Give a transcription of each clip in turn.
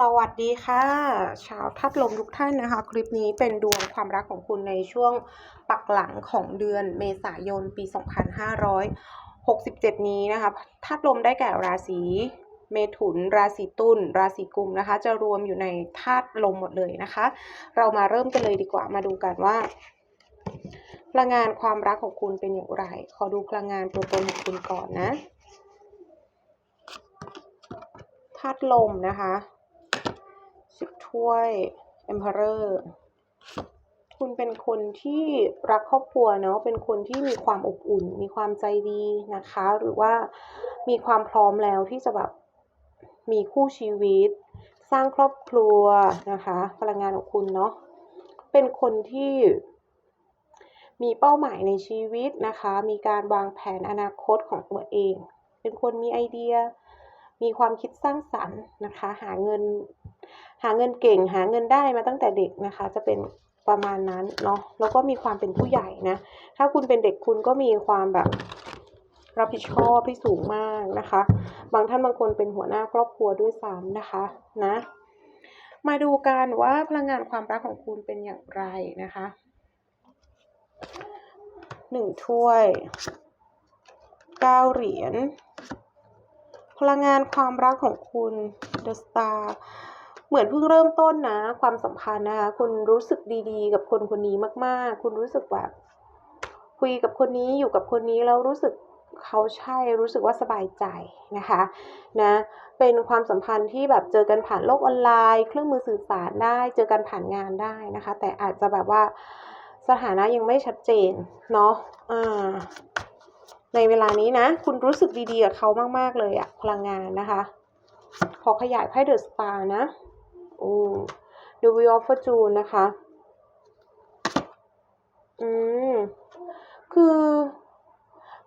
สวัสดีค่ะ ชาวทัดลมทุกท่านนะคะ คลิปนี้เป็นดวงความรักของคุณในช่วงปักหลังของเดือนเมษายนปี 2567 นี้นะคะทัดลมได้แก่ราศีเมถุน ราศีตุลราศีกุมนะคะ จะรวมอยู่ในธาตุลมหมดเลยนะคะ เรามาเริ่มกันเลยดีกว่ามาดูกันว่าพลังงานความรักของคุณเป็นอย่างไร ขอดูพลังงานตัวตนของคุณก่อนนะธาตุลมนะคะ สิบถ้วย Emperor คุณเป็นคนที่รักครอบครัวเนาะ เป็นคนที่มีความอบอุ่น มีความใจดีนะคะ หรือว่ามีความพร้อมแล้วที่จะแบบมีคู่ชีวิต สร้างครอบครัวนะคะ พลังงานของคุณเนาะ เป็นคนที่มีเป้าหมายในชีวิตนะคะ มีการวางแผนอนาคตของตัวเอง เป็นคนมีไอเดีย มีความคิดสร้างสรรค์นะคะ หาเงิน หาเงินเก่งหาเงินได้มาตั้งแต่เด็กนะคะ จะเป็นประมาณนั้นเนาะแล้วก็มีความเป็นผู้ใหญ่นะ ถ้าคุณเป็นเด็กคุณก็มีความแบบรับผิดชอบที่สูงมากนะคะ บางท่านบางคนเป็นหัวหน้าครอบครัวด้วยซ้ำนะคะนะ มาดูกันว่าพลังงานความรักของคุณเป็นอย่างไรนะคะหนึ่งถ้วยเก้าเหรียญพลังงานความรักของคุณ The Star เหมือนเพิ่งเริ่มต้นนะ ความสัมพันธ์นะคะคุณรู้สึกดีๆ กับคนคนนี้มาก ๆ คุณรู้สึกแบบคุยกับคนนี้อยู่กับคนนี้แล้วรู้สึกเขาใช่รู้สึกว่าสบายใจนะคะนะเป็นความสัมพันธ์ที่แบบเจอกันผ่านโลกออนไลน์ เครื่องมือสื่อสารได้ เจอกันผ่านงานได้นะคะ แต่อาจจะแบบว่าสถานะยังไม่ชัดเจนเนาะอ่าในเวลานี้นะ คุณรู้สึกดีๆกับเขามาก ๆ เลยอะพลังงานนะคะขอขยายไพ่เดอะสตาร์นะ อืม The Wheel of Fortune นะคะ อืม คือ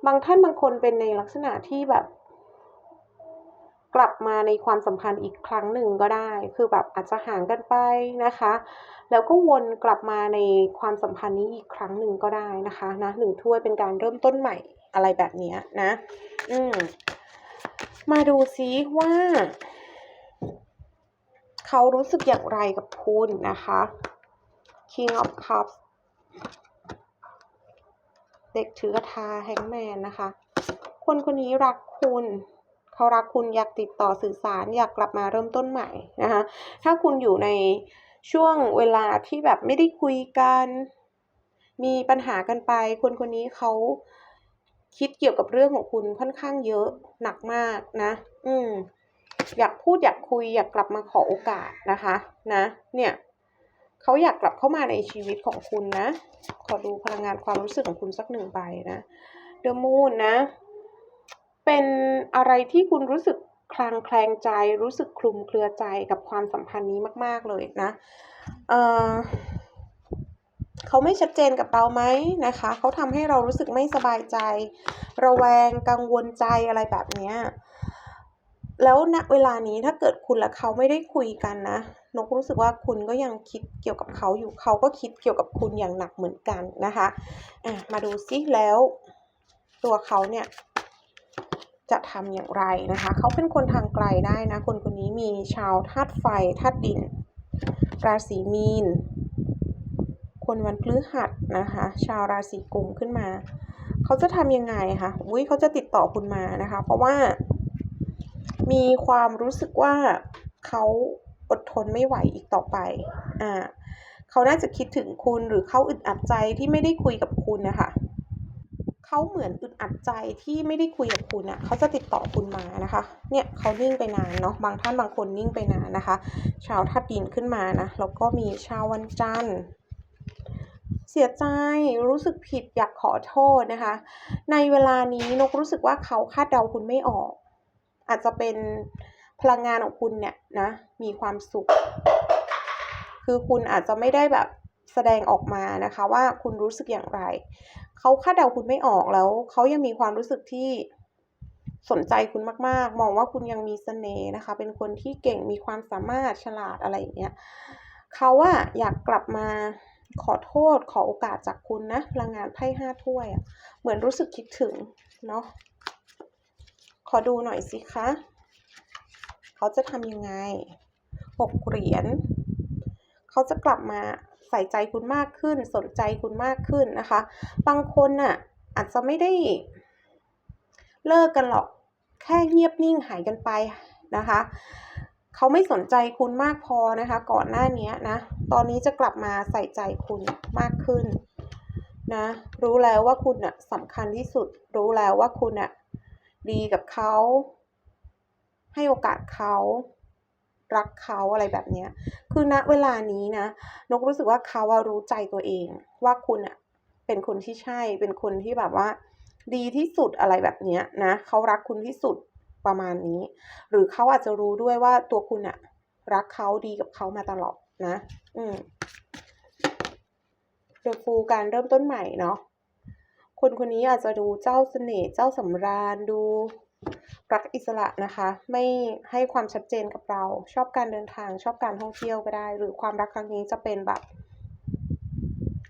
บางท่านบางคนเป็นในลักษณะที่แบบ กลับมาในความสัมพันธ์อีกครั้งหนึ่งก็ได้ คือแบบอาจจะห่างกันไปนะคะ แล้วก็วนกลับมาในความสัมพันธ์นี้อีกครั้งหนึ่งก็ได้นะคะนะหนึ่งถ้วยเป็นการเริ่มต้นใหม่อะไรแบบนี้นะ อืม มาดูซิว่า เขารู้สึกอย่างไรกับคุณนะคะ King of Cups เด็กถือกระทาแฮงแมนนะคะ คนคนนี้รักคุณเขารักคุณอยากติดต่อสื่อสารอยากกลับมาเริ่มต้นใหม่นะคะ ถ้าคุณอยู่ในช่วงเวลาที่แบบไม่ได้คุยกัน มีปัญหากันไป คนคนนี้เขาคิดเกี่ยวกับเรื่องของคุณค่อนข้างเยอะหนักมากนะ อืม อยากพูดอยากคุยอยากกลับมาขอโอกาสนะคะนะเนี่ยเขาอยากกลับเข้ามาในชีวิตของคุณนะ ขอดูพลังงานความรู้สึกของคุณสักหนึ่งใบนะเดอะมูนนะ เป็นอะไรที่คุณรู้สึกคลางแคลงใจรู้สึกคลุมเครือใจกับความสัมพันธ์นี้มาก ๆ เลยนะเออเขาไม่ชัดเจนกับเราไหมนะคะ เขาทำให้เรารู้สึกไม่สบายใจ ระแวงกังวลใจอะไรแบบเนี้ย แล้วณเวลานี้ถ้าเกิดคุณและเขาไม่ได้คุยกันนะนกรู้สึกว่าคุณก็ยังคิดเกี่ยวกับเขาอยู่เขาก็คิดเกี่ยวกับคุณอย่างหนักเหมือนกันนะคะะมาดูซิแล้ว ตัวเขาเนี่ย จะทำอย่างไรนะคะ เขาเป็นคนทางไกลได้นะ คนคนนี้มีชาวธาตุไฟธาตุดิน ราศีมีน คนวันพฤหัสนะคะ ชาวราศีกุมขึ้นมา เขาจะทำยังไงคะอุ้ยเขาจะติดต่อคุณมานะคะ เพราะว่า มีความรู้สึกว่าเขาอดทนไม่ไหวอีกต่อไป อ่า เขาน่าจะคิดถึงคุณหรือเขาอึดอัดใจที่ไม่ได้คุยกับคุณนะคะเขาเหมือนอึดอัดใจที่ไม่ได้คุยกับคุณอะ่ะเขาจะติดต่อคุณมานะคะ เนี่ยเขานิ่งไปนานเนาะ บางท่านบางคนนิ่งไปนานนะคะ ชาวทัดดินขึ้นมานะ แล้วก็มีชาววันจันทร์เสียใจรู้สึกผิดอยากขอโทษนะคะ ในเวลานี้นกรู้สึกว่าเขาคาดเดาคุณไม่ออก อาจจะเป็นพลังงานของคุณเนี่ยนะ มีความสุข คือคุณอาจจะไม่ได้แบบแสดงออกมานะคะ ว่าคุณรู้สึกอย่างไร เขาคาดเดาคุณไม่ออกแล้ว เขายังมีความรู้สึกที่สนใจคุณมาก ๆ มองว่าคุณยังมีเสน่ห์นะคะ เป็นคนที่เก่งมีความสามารถฉลาดอะไรอย่างเงี้ยเขาว่าอยากกลับมาขอโทษขอโอกาสจากคุณนะพลังงานไพ่ห้าถ้วยอะเหมือนรู้สึกคิดถึงเนาะ ขอดูหน่อยสิคะ เขาจะทำยังไงหกเหรียญเขาจะกลับมาใส่ใจคุณมากขึ้น สนใจคุณมากขึ้นนะคะ บางคนน่ะอาจจะไม่ได้เลิกกันหรอกแค่เงียบนิ่งหายกันไปนะคะเขาไม่สนใจคุณมากพอนะคะ ก่อนหน้านี้นะ ตอนนี้จะกลับมาใส่ใจคุณมากขึ้นนะ รู้แล้วว่าคุณน่ะสำคัญที่สุด รู้แล้วว่าคุณน่ะ ดีกับเขา ให้โอกาสเขารักเขาอะไรแบบเนี้ยคือณเวลานี้นะ นกรู้สึกว่าเขาอะรู้ใจตัวเอง ว่าคุณอะเป็นคนที่ใช่ เป็นคนที่แบบว่า ดีที่สุดอะไรแบบเนี้ยนะเขารักคุณที่สุดประมาณนี้ หรือเขาอาจจะรู้ด้วยว่าตัวคุณอะรักเขาดีกับเขามาตลอดนะ อืมเดฟูการเริ่มต้นใหม่เนาะ คนคนนี้อาจจะดูเจ้าเสน่ห์เจ้าสำราญดูรักอิสระนะคะ ไม่ให้ความชัดเจนกับเรา ชอบการเดินทางชอบการท่องเที่ยวก็ได้ หรือความรักครั้งนี้จะเป็นแบบ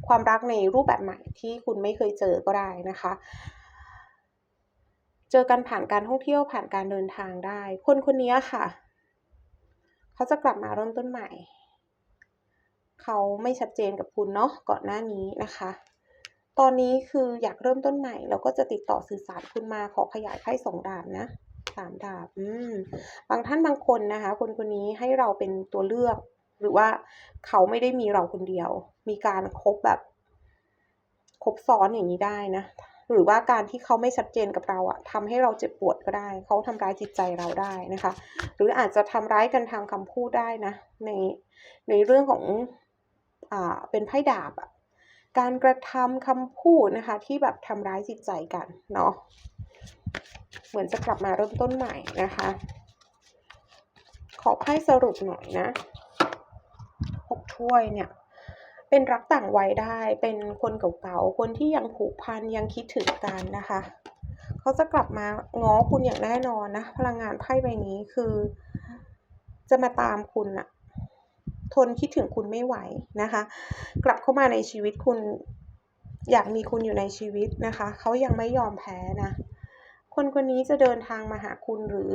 ความรักในรูปแบบใหม่ที่คุณไม่เคยเจอก็ได้นะคะ เจอกันผ่านการท่องเที่ยวผ่านการเดินทางได้ คนคนนี้ค่ะ เขาจะกลับมาเริ่มต้นใหม่ เขาไม่ชัดเจนกับคุณเนาะก่อนหน้านี้นะคะ ตอนนี้คืออยากเริ่มต้นใหม่แล้วก็จะติดต่อสื่อสารคุณมาขอขยายไพ่สองดาบนะสามดาบ อืม บางท่านบางคนนะคะ คนคนนี้ให้เราเป็นตัวเลือก หรือว่าเขาไม่ได้มีเราคนเดียว มีการคบแบบคบซ้อนอย่างนี้ได้นะ หรือว่าการที่เขาไม่ชัดเจนกับเราอะทำให้เราเจ็บปวดก็ได้ เขาทำร้ายจิตใจเราได้นะคะ หรืออาจจะทำร้ายกันทางคำพูดได้นะ ในในเรื่องของ อ่า เป็นไพ่ดาบอะ การกระทำคำพูดนะคะ ที่แบบทำร้ายจิตใจกันเนาะเหมือนจะกลับมาเริ่มต้นใหม่นะคะ ขอไพ่สรุปหน่อยนะหกถ้วยเนี่ย เป็นรักต่างวัยได้เป็นคนเก่าๆคนที่ยังผูกพันยังคิดถึงกันนะคะเขาจะกลับมาง้อคุณอย่างแน่นอนนะ พลังงานไพ่ใบนี้คือ จะมาตามคุณอะ ทนคิดถึงคุณไม่ไหวนะคะ กลับเข้ามาในชีวิตคุณอยากมีคุณอยู่ในชีวิตนะคะ เขายังไม่ยอมแพ้นะ คนคนนี้จะเดินทางมาหาคุณหรือ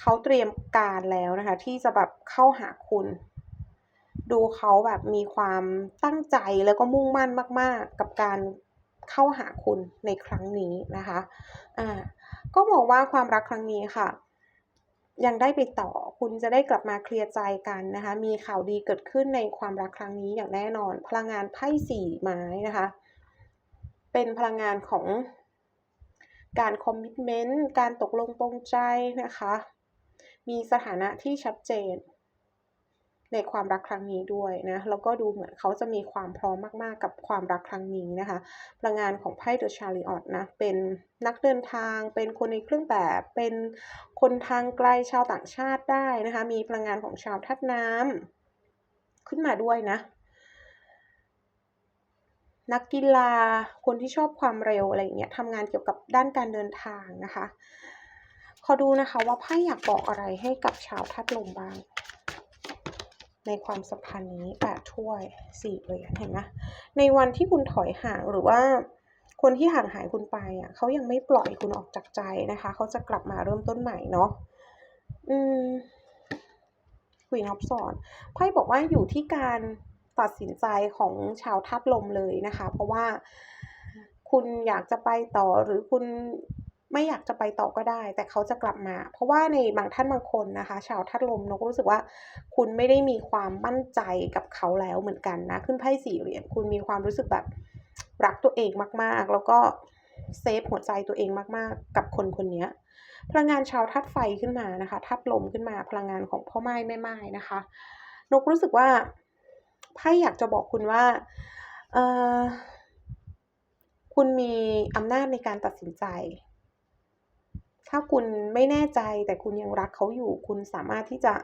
เขาเตรียมการแล้วนะคะ ที่จะแบบเข้าหาคุณ ดูเขาแบบมีความตั้งใจแล้วก็มุ่งมั่นมาก ๆ กับการเข้าหาคุณในครั้งนี้นะคะ อ่า ก็บอกว่าความรักครั้งนี้ค่ะ ยังได้ไปต่อ คุณจะได้กลับมาเคลียร์ใจกันนะคะ มีข่าวดีเกิดขึ้นในความรักครั้งนี้อย่างแน่นอน พลังงานไพ่สี่ไม้นะคะ เป็นพลังงานของการคอมมิชเมนต์ การตกลงปรงใจนะคะ มีสถานะที่ชัดเจน ในความรักครั้งนี้ด้วยนะแล้วก็ดูเหมือนเขาจะมีความพร้อมมากๆ กับความรักครั้งนี้นะคะพลังงานของไพ่เดอะชาริออตนะเป็นนักเดินทาง เป็นคนในเครื่องแบบเป็นคนทางไกลชาวต่างชาติได้นะคะมีพลังงานของชาวธาตุน้ำขึ้นมาด้วยนะนักกีฬาคนที่ชอบความเร็วอะไรอย่างเงี้ยทำงานเกี่ยวกับด้านการเดินทางนะคะ ขอดูนะคะว่าไพ่อยากบอกอะไรให้กับชาวธาตุลมบ้าง ในความสัมพันธ์นี้แปดถ้วยสี่เหรียญเห็นไหมในวันที่คุณถอยห่างหรือว่าคนที่ห่างหายคุณไปอะเขายังไม่ปล่อยคุณออกจากใจนะคะ เขาจะกลับมาเริ่มต้นใหม่เนาะอืมคุยนอบสอนไพ่บอกว่าอยู่ที่การตัดสินใจของชาวธาตุลมเลยนะคะ เพราะว่าคุณอยากจะไปต่อหรือคุณ ไม่อยากจะไปต่อก็ได้ แต่เขาจะกลับมา เพราะว่าในบางท่านบางคนนะคะ ชาวธาตุลมนกรู้สึกว่า คุณไม่ได้มีความมั่นใจกับเขาแล้วเหมือนกันนะ ขึ้นไพ่สี่เหรียญคุณมีความรู้สึกแบบรักตัวเองมากๆ แล้วก็เซฟหัวใจตัวเองมากๆ กับคนคนนี้พลังงานชาวธาตุไฟขึ้นมานะคะธาตุลมขึ้นมาพลังงานของพ่อไม้แม่ไม้นะคะนกรู้สึกว่าไพ่อยากจะบอกคุณว่าเออคุณมีอำนาจในการตัดสินใจ ถ้าคุณไม่แน่ใจแต่คุณยังรักเขาอยู่ คุณสามารถที่จะ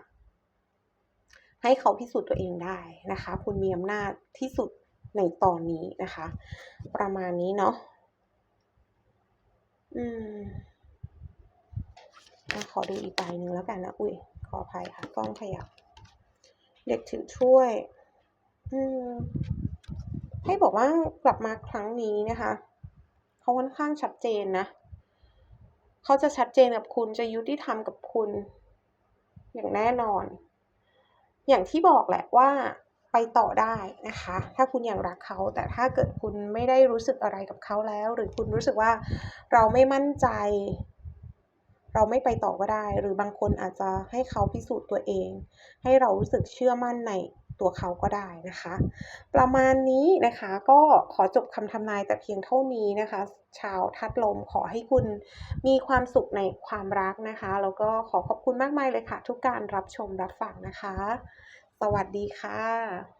ให้เขาพิสูจน์ตัวเองได้นะคะ คุณมีอำนาจที่สุดในตอนนี้นะคะ ประมาณนี้เนาะอืมขอดูอีกใบหนึ่งแล้วกันนะ อุ้ย ขออภัยค่ะ กล้องขยับ เด็กถือถ้วย อืม ให้บอกว่ากลับมาครั้งนี้นะคะ เขาค่อนข้างชัดเจนนะ เขาจะชัดเจนกับคุณจะยุติธรรมกับคุณ อย่างแน่นอน อย่างที่บอกแหละว่าไปต่อได้นะคะ ถ้าคุณยังรักเขา แต่ถ้าเกิดคุณไม่ได้รู้สึกอะไรกับเขาแล้ว หรือคุณรู้สึกว่าเราไม่มั่นใจ เราไม่ไปต่อก็ได้ หรือบางคนอาจจะให้เขาพิสูจน์ตัวเอง ให้เรารู้สึกเชื่อมั่นใน ตัวเขาก็ได้นะคะ ประมาณนี้นะคะก็ขอจบคำทำนายแต่เพียงเท่านี้นะคะ ชาวทัดลมขอให้คุณมีความสุขในความรักนะคะ แล้วก็ขอขอบคุณมากมายเลยค่ะ ทุกการรับชมรับฟังนะคะ สวัสดีค่ะ